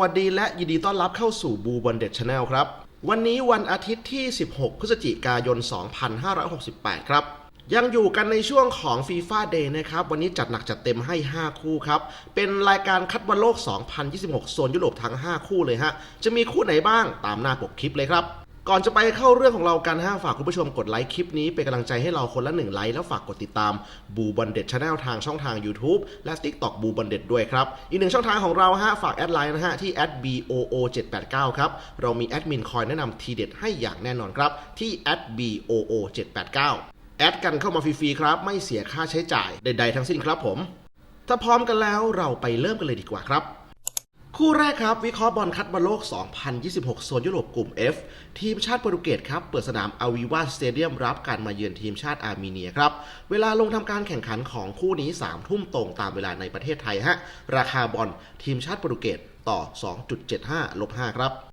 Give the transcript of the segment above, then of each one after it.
วัสดีและยินดีต้อนรับเข้าสู่บูบอลเด็ดชาแนลครับ วันนี้วันอาทิตย์ที่ 16 พฤศจิกายน 2568 ครับ ยังอยู่กันในช่วงของ FIFA Day นะครับ วันนี้จัดหนักจัดเต็มให้ 5 คู่ครับ เป็นรายการคัดบอลโลก 2026 โซนยุโรปทั้ง 5 คู่เลยฮะ จะมีคู่ไหนบ้างตามหน้าปกคลิปเลยครับ ก่อนจะไปเข้าเรื่องของเรากันฮะฝากคุณผู้ชมกดไลค์คลิปนี้เป็นกำลังใจให้เราคนละหนึ่งไลค์แล้วฝากกดติดตามบูบอลเด็ดชาแนลทางช่องทาง YouTube และ TikTok บูบอลเด็ดด้วยครับ อีกหนึ่งช่องทางของเราฮะฝากแอดไลน์นะฮะที่ @boo789 ครับเรามีแอดมินคอยแนะนำทีเด็ดให้อย่างแน่นอนครับที่ @boo789 แอดกันเข้ามาฟรีๆครับ ไม่เสียค่าใช้จ่ายใดๆทั้งสิ้นครับผม ถ้าพร้อมกันแล้วเราไปเริ่มกันเลยดีกว่าครับ คู่แรกครับ วิเคราะห์บอลคัดบอลโลก 2026 โซนยุโรปกลุ่ม F ทีมชาติโปรตุเกสครับ เปิดสนามอาวีวาสเตเดียมรับการมาเยือนทีมชาติอาร์เมเนียครับ เวลาลงทำการแข่งขันของคู่นี้ 3 ทุ่มตรงตามเวลาในประเทศไทยฮะ ราคาบอลทีมชาติโปรตุเกสต่อ 2.75 ลบ 5 ครับ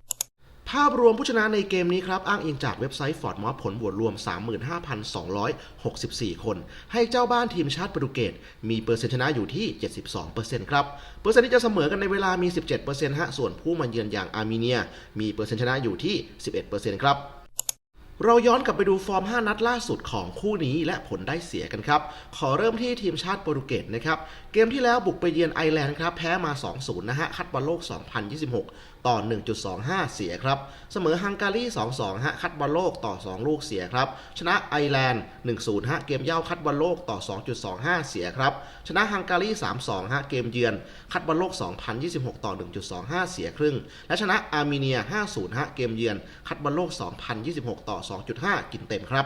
ภาพรวมผู้ชนะในเกมนี้ครับ อ้างอิงจากเว็บไซต์ฟอร์ดมอผลบวกรวม 35,264 คน ให้เจ้าบ้านทีมชาติโปรตุเกสมีเปอร์เซ็นต์ชนะอยู่ที่ 72%ครับ เปอร์เซ็นต์ที่จะเสมอกันในเวลามี 17%ฮะส่วนผู้มาเยือนอย่างอาร์เมเนีย มีเปอร์เซ็นต์ชนะอยู่ที่ 11%ครับเราย้อนกลับไปดูฟอร์ม 5 นัดล่าสุดของคู่นี้และผลได้เสียกันครับ ขอเริ่มที่ทีมชาติโปรตุเกสนะครับ เกมที่แล้วบุกไปเยือนไอร์แลนด์ครับ แพ้มา 2-0 นะฮะ คัดบอลโลก 2026 ต่อ 1.25 เสียครับ เสมอฮังการี 2-2 ฮะ คัดบอลโลกต่อ 2 ลูกเสียครับ ชนะไอร์แลนด์ 1-0 ฮะ เกมเย่าคัดบอลโลกต่อ 2.25 เสียครับ ชนะฮังการี 3-2 ฮะ เกมเยือน คัดบอลโลก 2026 ต่อ 1.25 เสียครึ่ง และชนะอาร์เมเนีย 5-0 ฮะ เกมเยือน คัดบอลโลก 2026 ต่อ 2.5 กินเต็มครับ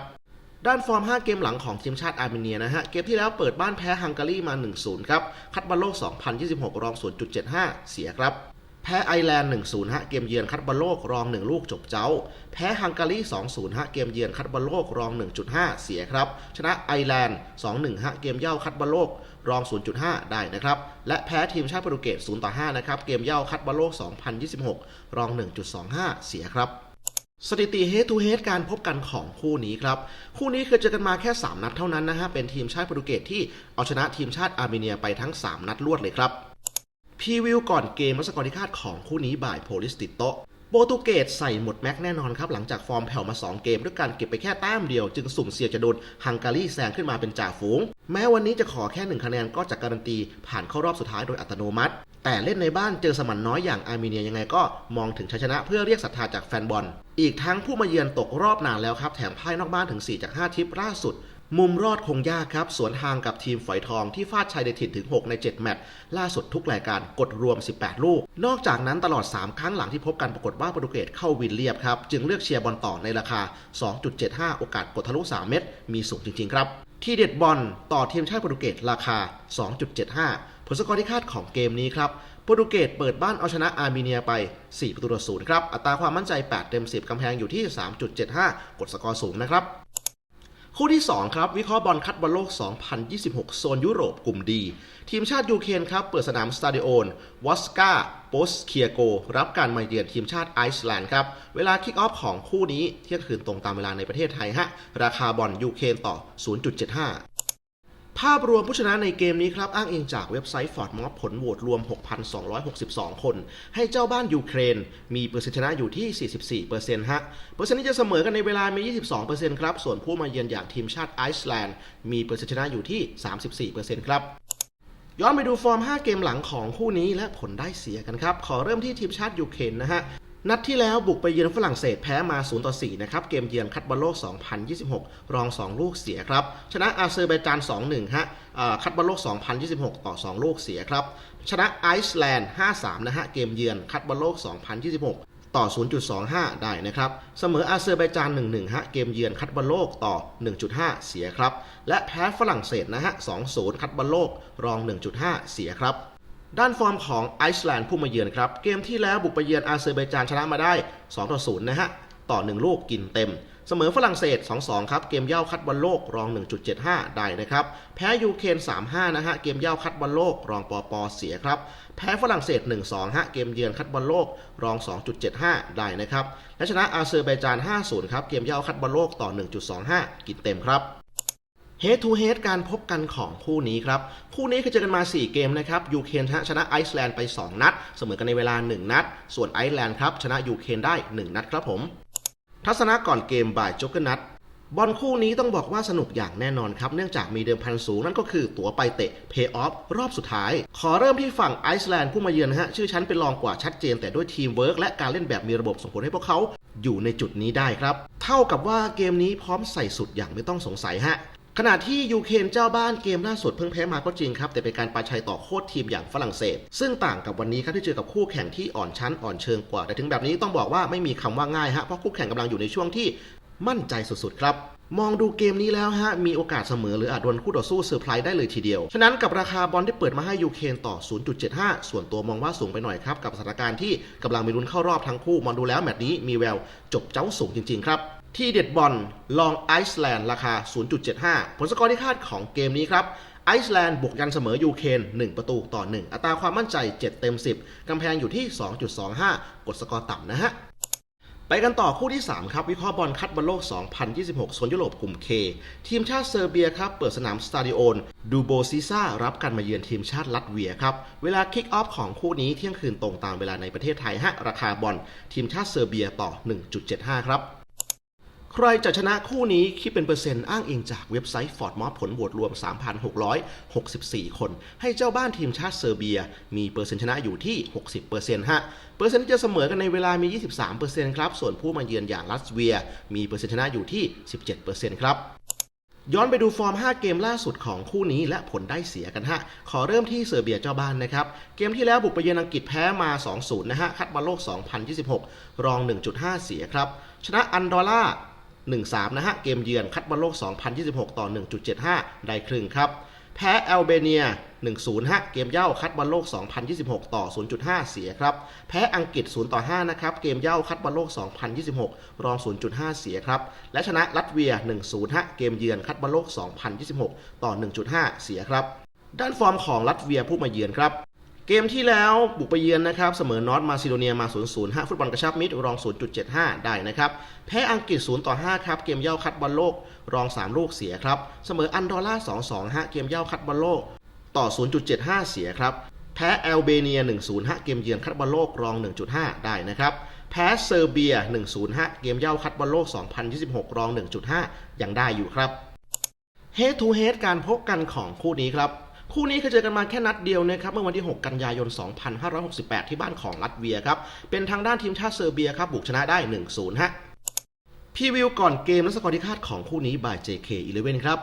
ด้านฟอร์ม 5 เกมหลังของทีมชาติอาร์เมเนียนะฮะ เกมที่แล้วเปิดบ้านแพ้ฮังการีมา 1-0 ครับ คัดบอลโลก 2026 รอง 0.75 เสียครับ แพ้ไอร์แลนด์1-0ฮะเกมเยือนคัดบอลโลกรอง 1 ลูกจบเจ้า แพ้ฮังการี2-0ฮะเกมเยือนคัดบอลโลกรอง 1.5 เสียครับ ชนะไอร์แลนด์2-1ฮะเกมเย่าคัดบอลโลกรอง 0.5 ได้นะครับ และแพ้ทีมชาติโปรตุเกส0-5นะครับเกมเย่าคัดบอลโลก 2026 รอง 1.25 เสียครับสถิติ head to head การพบกันของคู่นี้ครับ คู่นี้เคยเจอกันมาแค่ 3 นัดเท่านั้นนะฮะเป็นทีมชาติโปรตุเกสที่เอาชนะทีมชาติอาร์เมเนียไปทั้ง 3 นัดรวดเลยครับ พรีวิวก่อนเกมและสกอร์ที่คาดของคู่นี้บ่ายโพลิสติโตโปรตุเกสใส่หมดแม็กแน่นอนครับ หลังจากฟอร์มแผ่วมา 2 เกม ด้วยการเก็บไปแค่แต้มเดียว จึงสุ่มเสี่ยงจะโดนฮังการีแซงขึ้นมาเป็นจ่าฝูง แม้วันนี้จะขอแค่ 1 คะแนนก็จะการันตี ผ่านเข้ารอบสุดท้ายโดยอัตโนมัติ แต่เล่นในบ้านเจอสมันน้อยอย่างอาร์เมเนียยังไงก็มองถึงชัยชนะเพื่อเรียกศรัทธาจากแฟนบอล อีกทั้งผู้มาเยือนตกรอบนานแล้วครับแถมพ่ายนอกบ้านถึง 4 จาก 5 ทิปล่าสุด มุมรอดคงยากครับ สวนทางกับทีมฝอยทองที่ฟาดชัยในถิ่นถึง 6 ใน 7 แมตช์ล่าสุดทุกรายการกดรวม 18 ลูก นอกจากนั้นตลอด 3 ครั้งหลังที่พบกันปรากฏว่าโปรตุเกสเข้าวินเรียบครับ จึงเลือกเชียร์บอลต่อในราคา 2.75 โอกาสกดทะลุ 3 เม็ดมีสูงจริง ๆ ครับ ที่เด็ดบอลต่อทีมชาติโปรตุเกสราคา 2.75 ผลสกอร์ที่คาดของเกมนี้ครับโปรตุเกสเปิดบ้านเอาชนะอาร์เมเนียไป 4 ประตูต่อ0ครับอัตราความมั่นใจ 8 เต็ม 10 กำแพงอยู่ที่ 3.75 กดสกอร์สูงนะครับ คู่ที่ 2 ครับ วิเคราะห์บอลคัดบอลโลก 2026 โซนยุโรปกลุ่มดี ทีมชาติยูเครนครับ เปิดสนามสตาดิโอนวอสกาโปสเคียโก รับการมาเยือนทีมชาติไอซ์แลนด์ครับ เวลาคิกออฟของคู่นี้เที่ยงคืนตรงตามเวลาในประเทศไทยฮะราคาบอลยูเครนต่อ 0.75 ภาพรวมผู้ชนะในเกมนี้ครับ อ้างอิงจากเว็บไซต์ฟอร์ดมอผลโหวตรวม 6,262 คน ให้เจ้าบ้านยูเครน มีเปอร์เซ็นต์ชนะอยู่ที่ 44%ฮะเปอร์เซ็นต์ที่จะเสมอกันในเวลามี 22%ครับ ส่วนผู้มาเยือนอย่างทีมชาติไอซ์แลนด์ มีเปอร์เซ็นต์ชนะอยู่ที่ 34%ครับย้อนไปดูฟอร์ม 5 เกมหลังของคู่นี้และผลได้เสียกันครับ ขอเริ่มที่ทีมชาติยูเครนนะฮะ นัดที่แล้วบุกไปเยือนฝรั่งเศสแพ้มา 0 ต่อ 4 นะครับ เกมเยือนคัดบอลโลก 2026 รอง 2 ลูกเสียครับ ชนะอาเซอร์ไบจาน 2-1 ฮะอ่าคัดบอลโลก 2026 ต่อ 2 ลูกเสียครับ ชนะไอซ์แลนด์ 5-3 นะฮะ เกมเยือนคัดบอลโลก 2026 ต่อ 0.25 ได้นะครับ เสมออาเซอร์ไบจาน 1-1 ฮะ เกมเยือนคัดบอลโลกต่อ 1.5 เสียครับ และแพ้ฝรั่งเศสนะฮะ 2-0 คัดบอลโลก รอง 1.5 เสียครับ ด้านฟอร์มของไอซ์แลนด์ผู้มาเยือนครับ เกมที่แล้วบุกไปเยือนอาเซอร์ไบจานชนะมาได้ 2 ต่อ 0 นะฮะ ต่อ 1 ลูกกินเต็ม เสมอฝรั่งเศส 2-2 ครับ เกมเย่าคัดบอลโลกรอง 1.75 ได้นะครับ แพ้ยูเครน3-5 นะฮะ เกมเย่าคัดบอลโลกรองปอปอเสียครับ แพ้ฝรั่งเศส 1-2 ฮะ เกมเยือนคัดบอลโลกรอง 2.75 ได้นะครับ และชนะอาเซอร์ไบจาน 5-0 ครับ เกมเย่าคัดบอลโลกต่อ 1.25 กินเต็มครับ Head to Head การพบกันของคู่นี้ครับ คู่นี้เคยเจอกันมา 4 เกมนะครับยูเครนชนะไอซ์แลนด์ไป 2 นัด เสมอกันในเวลา 1 นัด ส่วนไอซ์แลนด์ครับชนะยูเครนได้ 1 นัดครับผม ทัศนะก่อนเกมบ่ายจ็อกเกอร์นัดบอลคู่นี้ต้องบอกว่าสนุกอย่างแน่นอนครับ เนื่องจากมีเดิมพันสูงนั่นก็คือตั๋วไปเตะเพย์ออฟรอบสุดท้าย ขอเริ่มที่ฝั่งไอซ์แลนด์ผู้มาเยือนนะฮะ ชื่อชั้นเป็นรองกว่าชัดเจน แต่ด้วยทีมเวิร์กและการเล่นแบบมีระบบส่งผลให้พวกเขาอยู่ในจุดนี้ได้ครับ เท่ากับว่าเกมนี้พร้อมใส่สุดอย่างไม่ต้องสงสัยฮะ ขณะที่ยูเครนเจ้าบ้านเกมล่าสุดเพิ่งแพ้มาก็จริงครับ แต่เป็นการปาชัยต่อโคตรทีมอย่างฝรั่งเศส ซึ่งต่างกับวันนี้ครับที่เจอกับคู่แข่งที่อ่อนชั้นอ่อนเชิงกว่า แต่ถึงแบบนี้ต้องบอกว่าไม่มีคำว่าง่ายฮะเพราะคู่แข่งกำลังอยู่ในช่วงที่มั่นใจสุดๆครับมองดูเกมนี้แล้วฮะ มีโอกาสเสมอหรืออาจโดนคู่ต่อสู้เซอร์ไพรส์ได้เลยทีเดียว ฉะนั้นกับราคาบอลที่เปิดมาให้ยูเครนต่อ 0.75 ส่วนตัวมองว่าสูงไปหน่อยครับ กับสถานการณ์ที่กำลังมีลุ้นเข้ารอบทั้งคู่ มองดูแล้วแมตช์นี้มีแววจบเจ้าสูงจริง ๆ ครับ ที่เด็ดบอลลองไอซ์แลนด์ราคา 0.75 ผลสกอร์ที่คาดของเกมนี้ครับไอซ์แลนด์บุกยันเสมอยูเครน1 ประตูต่อ 1 อัตราความมั่นใจ 7 เต็ม 10 กำแพงอยู่ที่ 2.25 กดสกอร์ต่ำนะฮะ ไปกันต่อคู่ที่ 3 ครับ วิเคราะห์บอลคัดบอลโลก 2026 โซนยุโรปกลุ่ม K ทีมชาติเซอร์เบียครับ เปิดสนามสตาดิโอนดูโบซิซ่ารับการมาเยือนทีมชาติลัตเวียครับ เวลาคิกออฟของคู่นี้เที่ยงคืนตรงตามเวลาในประเทศไทยฮะราคาบอลทีมชาติเซอร์เบียต่อ 1.75 ครับ ใครจะชนะคู่นี้คิดเป็นเปอร์เซ็นต์อ้างอิงจากเว็บไซต์ฟอร์ดมอผลโหวตรวม 3,664 คน ให้เจ้าบ้านทีมชาติเซอร์เบีย มีเปอร์เซ็นต์ชนะอยู่ที่ 60%ฮะเปอร์เซ็นต์ที่จะเสมอกันในเวลามี 23%ครับ ส่วนผู้มาเยือนอย่างรัสเวีย มีเปอร์เซ็นต์ชนะอยู่ที่ 17%ครับย้อนไปดูฟอร์ม 5 เกมล่าสุดของคู่นี้และผลได้เสียกันฮะ ขอเริ่มที่เซอร์เบียเจ้าบ้านนะครับ เกมที่แล้วบุกไปเยือนอังกฤษแพ้มา 2-0 นะฮะ คัดบอลโลก 2026 รอง 1.5 เสียครับ ชนะอันดอร่า 1-3 นะฮะ เกมเยือนคัดบอลโลก 2026 ต่อ 1.75 ได้ครึ่งครับ แพ้แอลเบเนีย 1-0 ฮะ เกมเย่าคัดบอลโลก 2026 ต่อ 0.5 เสียครับ แพ้อังกฤษ0ต่อ5นะครับ เกมเย่าคัดบอลโลก 2026 รอง 0.5 เสียครับ และชนะลัตเวีย 1-0 ฮะ เกมเยือนคัดบอลโลก 2026 ต่อ 1.5 เสียครับ ด้านฟอร์มของลัตเวียผู้มาเยือนครับ เกมที่แล้วบุกไปเยือนนะครับเสมอนอตมาซิโดเนียมา 0-0ฮะฟุตบอลกระชับมิตรรอง 0.75 ได้นะครับ แพ้อังกฤษ 0 ต่อ 5 ครับ เกมเย่าคัดบอลโลก รอง 3 ลูกเสียครับ เสมออันดอร่า 2-2 ฮะ เกมเย่าคัดบอลโลก ต่อ 0.75 เสียครับ แพ้แอลเบเนีย 1-0 ฮะ เกมเยือนคัดบอลโลก รอง 1.5 ได้นะครับแพ้เซอร์เบีย 1-0 ฮะ เกมเย่าคัดบอลโลก 2026 รอง 1.5 ยังได้อยู่ครับ Head to Head การพบกันของคู่นี้ครับ คู่นี้เคยเจอกันมาแค่นัดเดียวนะครับเมื่อวันที่ 6 กันยายน 2568 ที่บ้านของลัตเวียครับเป็นทางด้านทีมชาติเซอร์เบียครับบุกชนะได้ 1-0 ฮะพี่วิวก่อนเกมและสกอร์ที่คาดของคู่นี้บาย JK11 ครับ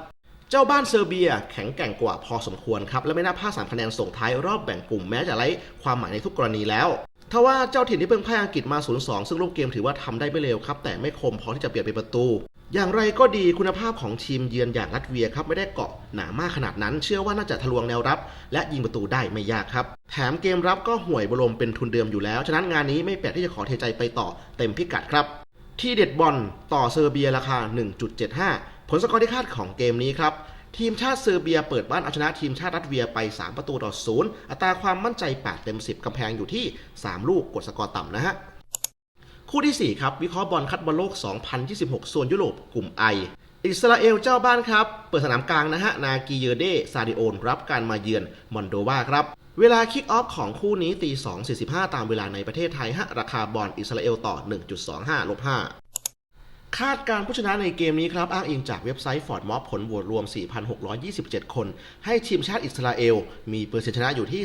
เจ้าบ้านเซอร์เบียแข็งแกร่งกว่าพอสมควรครับ และไม่น่าพลาดสามคะแนนส่งท้ายรอบแบ่งกลุ่มแม้จะไร้ความหมายในทุกกรณีแล้วทว่าเจ้าถิ่นที่เพิ่งพ่ายอังกฤษมา 0-2 ซึ่งรูปเกมถือว่าทำได้ไม่เร็วครับ แต่ไม่คมพอที่จะเปลี่ยนเป็นประตู อย่างไรก็ดีคุณภาพของทีมเยือนอย่างลัตเวียครับไม่ได้เกาะหนามากขนาดนั้น เชื่อว่าน่าจะทะลวงแนวรับ และยิงประตูได้ไม่ยากครับ แถมเกมรับก็ห่วยบรมเป็นทุนเดิมอยู่แล้ว ฉะนั้นงานนี้ไม่แปลกที่จะขอเทใจไปต่อเต็มพิกัดครับ ที่เด็ดบอลต่อเซอร์เบียราคา 1.75 ผลสกอร์ที่คาดของเกมนี้ครับทีมชาติเซอร์เบียเปิดบ้านเอาชนะทีมชาติรัสเวียไป 3 ประตูต่อ0อัตราความมั่นใจ 8 เต็ม 10กำแพงอยู่ที่ 3 ลูกกดสกอร์ต่ำนะฮะ คู่ที่ 4 ครับ วิเคราะห์บอลคัดบอลโลก 2026ส่วนยุโรปกลุ่มไออิสราเอลเจ้าบ้านครับ เปิดสนามกลางนะฮะ นากีเยเดซาดิโอน รับการมาเยือนมอนโดวาครับ เวลาคิกออฟของคู่นี้ตี 2.45 ตามเวลาในประเทศไทยฮะ ราคาบอลอิสราเอลต่อ 1.25ลบ5 คาดการ์ผู้ชนะในเกมนี้ครับอ้างอิงจากเว็บไซต์ฟอร์ดมอ p ผลโหวตรวม 4,627 คน ให้ทีมชาติอิสราเอล มีเปอร์เซ็นต์ชนะอยู่ที่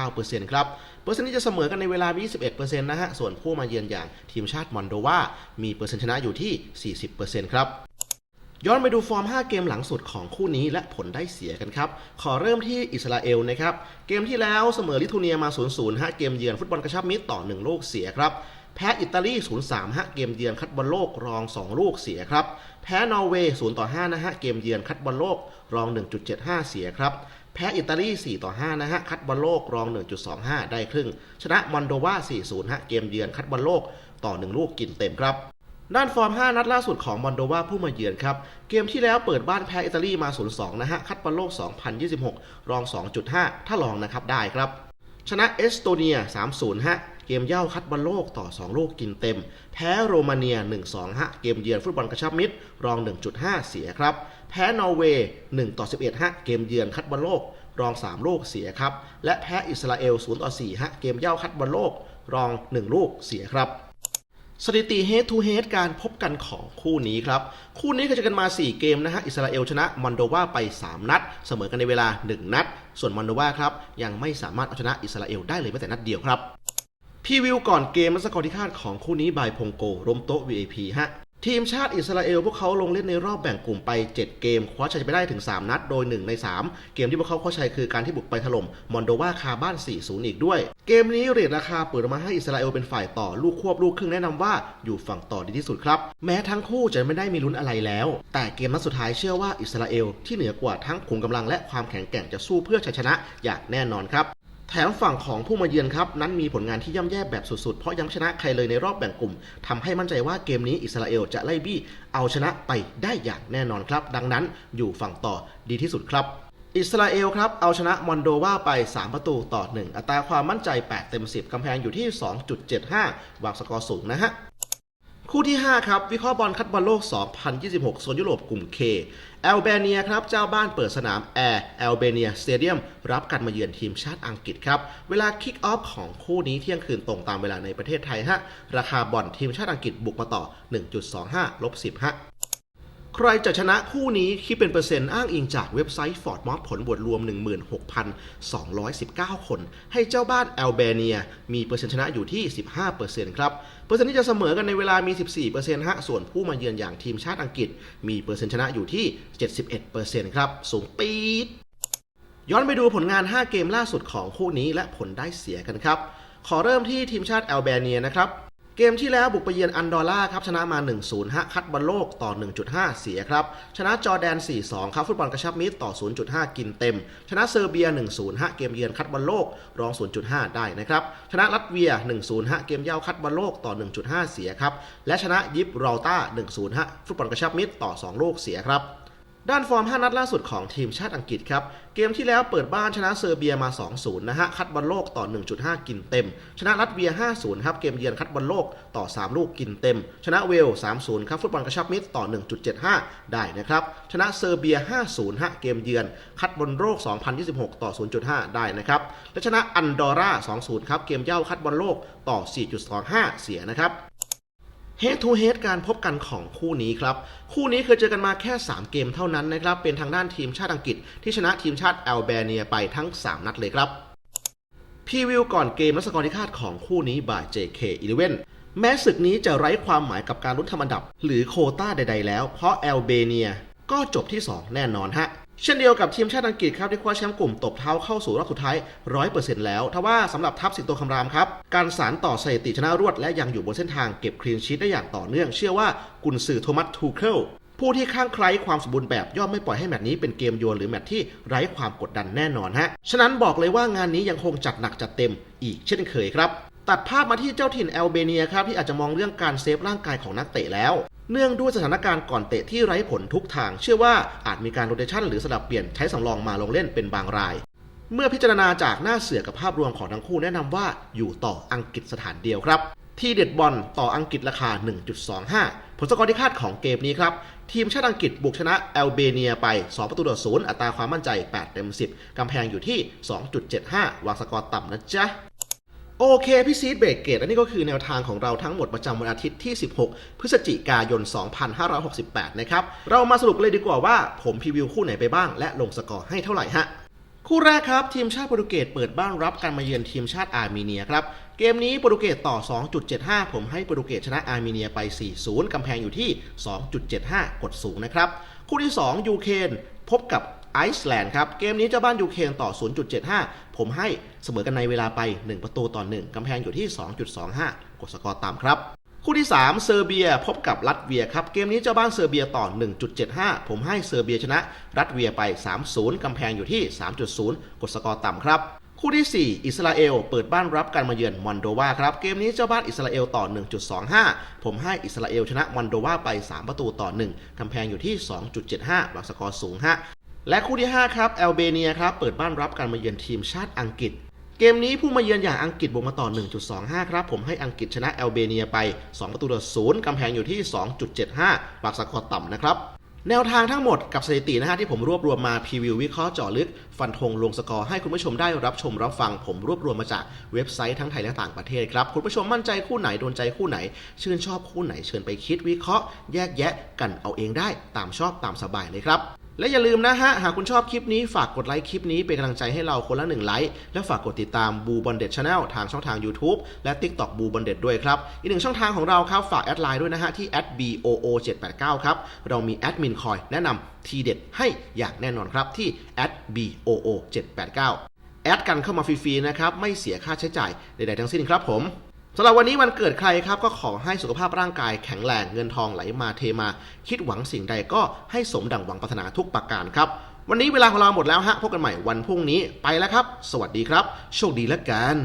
39%ครับ เปอร์เซ็นต์ที่จะเสมอกันในเวลา 21%นะฮะ ส่วนผู้มาเยือนอย่างทีมชาติมอนโดวา มีเปอร์เซ็นต์ชนะอยู่ที่ 40%ครับย้อนไปดูฟอร์ม 5 เกมหลังสุดของคู่นี้และผลได้เสียกันครับ ขอเริ่มที่อิสราเอลนะครับ เกมที่แล้วเสมอลิทัวเนียมา 0-0ฮะเกมเยือนฟุตบอลกระชับมิตรต่อ 1 ลูกเสียครับ แพ้อิตาลี 0-3 ฮะ เกมเยือนคัดบอลโลกรอง 2 ลูกเสียครับ แพ้นอร์เวย์ 0-5 นะฮะ เกมเยือนคัดบอลโลกรอง 1.75 เสียครับ แพ้อิตาลี 4-5 นะฮะ คัดบอลโลกรอง 1.25 ได้ครึ่ง ชนะมอนโดวา 4-0 ฮะ เกมเยือนคัดบอลโลกต่อ 1 ลูกกินเต็มครับด้านฟอร์ม 5 นัดล่าสุดของมอนโดวาผู้มาเยือนครับ เกมที่แล้วเปิดบ้านแพ้อิตาลีมา 0-2 นะฮะ คัดบอลโลก 2026 รอง 2.5 ถ้าลองนะครับได้ครับ ชนะเอสโตเนีย 3-0 ฮะ กมเย้าคัดบอลโลกต่อ 2 ลูกกินเต็ม แพ้โรมาเนีย 1-2 ฮะ เกมเยือนฟุตบอลกระชับมิตร รอง 1.5 เสียครับ แพ้นอร์เวย์1ต่อ11 ฮะ เกมเยือนคัดบอลโลก รอง 3 ลูกเสียครับ และแพ้อิสราเอล0ต่อ4ฮะ เกมเย้าคัดบอลโลก รอง 1 ลูกเสียครับสถิติ head to head การพบกันของคู่นี้ครับ คู่นี้เคยเจอกันมา 4 เกมนะฮะ อิสราเอลชนะมอนโดวาไป 3 นัด เสมอกันในเวลา 1 นัด ส่วนมอนโดวาครับ ยังไม่สามารถเอาชนะอิสราเอลได้เลยแม้แต่นัดเดียวครับ พรีวิวก่อนเกมและสกอร์ที่คาดของคู่นี้บายพงโกรมโต๊ะ VIP ฮะ ทีมชาติอิสราเอลพวกเขาลงเล่นในรอบแบ่งกลุ่มไป 7 เกม คว้าชัยไปได้ถึง 3 นัด โดย 1 ใน 3 เกมที่พวกเขาคว้าชัยคือการที่บุกไปถล่มมอนโดวาคาบ้าน 4-0 อีกด้วย เกมนี้เรทราคาเปิดมาให้อิสราเอลเป็นฝ่ายต่อลูกควบลูกครึ่งแนะนำว่าอยู่ฝั่งต่อดีที่สุดครับ แม้ทั้งคู่จะไม่ได้มีลุ้นอะไรแล้ว แต่เกมนัดสุดท้ายเชื่อว่าอิสราเอลที่เหนือกว่าทั้งขุมกำลังและความแข็งแกร่งจะสู้เพื่อชัยชนะอย่างแน่นอนครับ แถมฝั่งของผู้มาเยือนครับ นั้นมีผลงานที่ย่ำแย่แบบสุดๆ เพราะยังชนะใครเลยในรอบแบ่งกลุ่มทำให้มั่นใจว่าเกมนี้อิสราเอลจะไล่บี้เอาชนะไปได้อย่างแน่นอนครับ ดังนั้นอยู่ฝั่งต่อดีที่สุดครับอิสราเอลครับ เอาชนะมอนโดวาไป 3 ประตูต่อ 1 อัตราความมั่นใจ 8 เต็ม 10 กำแพงอยู่ที่ 2.75 วางสกอร์สูงนะฮะ คู่ที่ 5 ครับ วิเคราะห์บอลคัดบอลโลก 2026 โซนยุโรปกลุ่ม K แอลเบเนียครับ เจ้าบ้านเปิดสนามแอร์แอลเบเนียสเตเดียมรับการมาเยือนทีมชาติอังกฤษครับ เวลาคิกออฟของคู่นี้เที่ยงคืนตรงตามเวลาในประเทศไทยฮะ ราคาบอลทีมชาติอังกฤษบุกมาต่อ 1.25ลบ10ฮะ ใครจะชนะคู่นี้คิดเป็นเปอร์เซ็นต์อ้างอิงจากเว็บไซต์ Ford m o ผลบวกรวม 16,219 คน ให้เจ้าบ้านแอลเบเนีย มีเปอร์เซ็นต์ชนะอยู่ที่ 15%ครับ เปอร์เซ็นต์ที่จะเสมอกันในเวลามี 14%ฮะ ส่วนผู้มาเยือนอย่างทีมชาติอังกฤษ มีเปอร์เซ็นต์ชนะอยู่ที่ 71%ครับ สูงปี๊ด ย้อนไปดูผลงาน 5 เกมล่าสุดของคู่นี้และผลได้เสียกันครับ ขอเริ่มที่ทีมชาติแอลเบเนียนะครับ เกมที่แล้วบุกไปเยือนอันดอร่าครับชนะมา 1-0ฮะคัดบอลโลกต่อ 1.5 เสียครับ ชนะจอร์แดน 4-2 ครับฟุตบอลกระชับมิตรต่อ 0.5 กินเต็ม ชนะเซอร์เบีย 1-0ฮะเกมเยือนคัดบอลโลกรอง 0.5 ได้นะครับชนะลัตเวีย 1-0ฮะเกมเย้าคัดบอลโลกต่อ 1.5 เสียครับและชนะยิปรอลตา1-0ฮะฟุตบอลกระชับมิตรต่อ 2 ลูกเสียครับ ด้านฟอร์ม 5 นัดล่าสุดของทีมชาติอังกฤษครับ เกมที่แล้วเปิดบ้านชนะเซอร์เบียมา 2-0 นะฮะ คัดบอลโลกต่อ 1.5 กินเต็ม ชนะรัสเวีย 5-0 ครับ เกมเยือนคัดบอลโลกต่อ 3 ลูกกินเต็ม ชนะเวล 3-0 ครับ ฟุตบอลกระชับมิตรต่อ 1.75 ได้นะครับ ชนะเซอร์เบีย 5-0 ฮะ เกมเยือน คัดบอลโลก 2026 ต่อ 0.5 ได้นะครับ และชนะอันดอร่า 2-0 ครับ เกมเย้าคัดบอลโลกต่อ 4.25 เสียนะครับ เฮดทูเฮดการพบกันของคู่นี้ครับ คู่นี้เคยเจอกันมาแค่ 3 เกมเท่านั้นนะครับ เป็นทางด้านทีมชาติอังกฤษ ที่ชนะทีมชาติแอลเบเนียไปทั้ง 3 นัดเลยครับพีวิวก่อนเกมและสกอร์ที่คาดของคู่นี้บ่าย JK11 แม้ศึกนี้จะไร้ความหมายกับการลุ้นทำอันดับ หรือโคต้าใด ๆ แล้ว เพราะแอลเบเนียก็จบที่ 2 แน่นอนฮะ เช่นเดียวกับทีมชาติอังกฤษครับที่คว้าแชมป์กลุ่มตบเท้าเข้าสู่รอบสุดท้าย 100%แล้ว ทว่าสำหรับทัพสิงโตคำรามครับ การสารต่อสถิติชนะรวดและยังอยู่บนเส้นทางเก็บคลีนชีตได้อย่างต่อเนื่อง เชื่อว่ากุนซือโทมัสทูเคิลผู้ที่ข้างใครความสมบูรณ์แบบย่อมไม่ปล่อยให้แมตช์นี้เป็นเกมโยนหรือแมตช์ที่ไร้ความกดดันแน่นอนฮะ ฉะนั้นบอกเลยว่างานนี้ยังคงจัดหนักจัดเต็มอีกเช่นเคยครับ ตัดภาพมาที่เจ้าถิ่นแอลเบเนียครับที่อาจจะมองเรื่องการเซฟร่างกายของนักเตะแล้ว เนื่องด้วยสถานการณ์ก่อนเตะที่ไร้ผลทุกทาง เชื่อว่าอาจมีการโรเตชันหรือสลับเปลี่ยนใช้สำรองมาลงเล่นเป็นบางราย เมื่อพิจารณาจากหน้าเสือกับภาพรวมของทั้งคู่แนะนำว่าอยู่ต่ออังกฤษสถานเดียวครับ ที่เด็ดบอลต่ออังกฤษราคา 1.25 ผลสกอร์ที่คาดของเกมนี้ครับ ทีมชาติอังกฤษบุกชนะแอลเบเนียไป 2 ประตูต่อ0อัตราความมั่นใจ 8 เต็ม 10กำแพงอยู่ที่ 2.75 วางสกอร์ต่ำนะจ๊ะ โอเคพี่ซีดเบรกเกตและนี่ก็คือแนวทางของเราทั้งหมดประจำวันอาทิตย์ที่ 16 พฤศจิกายน 2568 นะครับ เรามาสรุปเลยดีกว่าว่าผมพรีวิวคู่ไหนไปบ้าง และลงสกอร์ให้เท่าไหร่ฮะคู่แรกครับทีมชาติโปรตุเกสเปิดบ้านรับการมาเยือนทีมชาติอาร์เมเนียครับเกมนี้โปรตุเกสต่อ 2.75 ผมให้โปรตุเกสชนะอาร์เมเนียไป 4-0กำแพงอยู่ที่ 2.75 กดสูงนะครับ คู่ที่ 2 ยูเครนพบกับ ไอซ์แลนด์ครับ เกมนี้เจ้าบ้านยูเครนต่อ 0.75 ผมให้เสมอกันในเวลาไป 1 ประตูต่อ 1 กำแพงอยู่ที่ 2.25 กดสกอร์ต่ำครับ คู่ที่ 3 เซอร์เบียพบกับรัสเวียครับ เกมนี้เจ้าบ้านเซอร์เบียต่อ 1.75 ผมให้เซอร์เบียชนะ รัสเวียไป 3-0 กำแพงอยู่ที่ 3.0 กดสกอร์ต่ำครับคู่ที่ 4 อิสราเอล เปิดบ้านรับการมาเยือนมอนโดวาครับ เกมนี้เจ้าบ้านอิสราเอลต่อ 1.25 ผมให้อิสราเอลชนะมอนโดวาไป 3 ประตูต่อ 1 กำแพงอยู่ที่ 2.75วางสกอร์สูงฮะ และคู่ที่ 5 ครับแอลเบเนียครับเปิดบ้านรับการมาเยือนทีมชาติอังกฤษ เกมนี้ผู้มาเยือนอย่างอังกฤษบวกมาต่อ 1.25 ครับ ผมให้อังกฤษชนะแอลเบเนียไป 2 ประตูต่อศูนย์กำแพงอยู่ที่ 2.75ปากสกอร์ต่ำนะครับ แนวทางทั้งหมดกับสถิตินะฮะที่ผมรวบรวมมาพรีวิววิเคราะห์เจาะลึก ฟันธงลงสกอร์ให้คุณผู้ชมได้รับชมรับฟัง ผมรวบรวมมาจากเว็บไซต์ทั้งไทยและต่างประเทศครับคุณผู้ชมมั่นใจคู่ไหนโดนใจคู่ไหน ชื่นชอบคู่ไหนเชิญไปคิดวิเคราะห์ แยกแยะกันเอาเองได้ตามชอบตามสบายเลยครับ และอย่าลืมนะฮะ หากคุณชอบคลิปนี้ฝากกดไลค์คลิปนี้เป็นกำลังใจให้เราคนละหนึ่งไลค์ และฝากกดติดตามบูบอลเด็ดชาแนลทางช่องทาง YouTube และ TikTok บูบอลเด็ดด้วยครับ อีกหนึ่งช่องทางของเราครับ ฝากแอดไลน์ด้วยนะฮะ ที่ @boo 7 8 9 ครับ เรามีแอดมินคอยแนะนำทีเด็ดให้อย่างแน่นอนครับที่ @boo 7 8 9 แอดกันเข้ามาฟรีๆนะครับไม่เสียค่าใช้จ่ายใดๆทั้งสิ้นครับผม สำหรับวันนี้วันเกิดใครครับก็ขอให้สุขภาพร่างกายแข็งแรงเงินทองไหลมาเทมา คิดหวังสิ่งใดก็ให้สมดังหวังปรารถนาทุกประการครับ วันนี้เวลาของเราหมดแล้วฮะพบกันใหม่วันพรุ่งนี้ไปแล้วครับ สวัสดีครับ โชคดีและกัน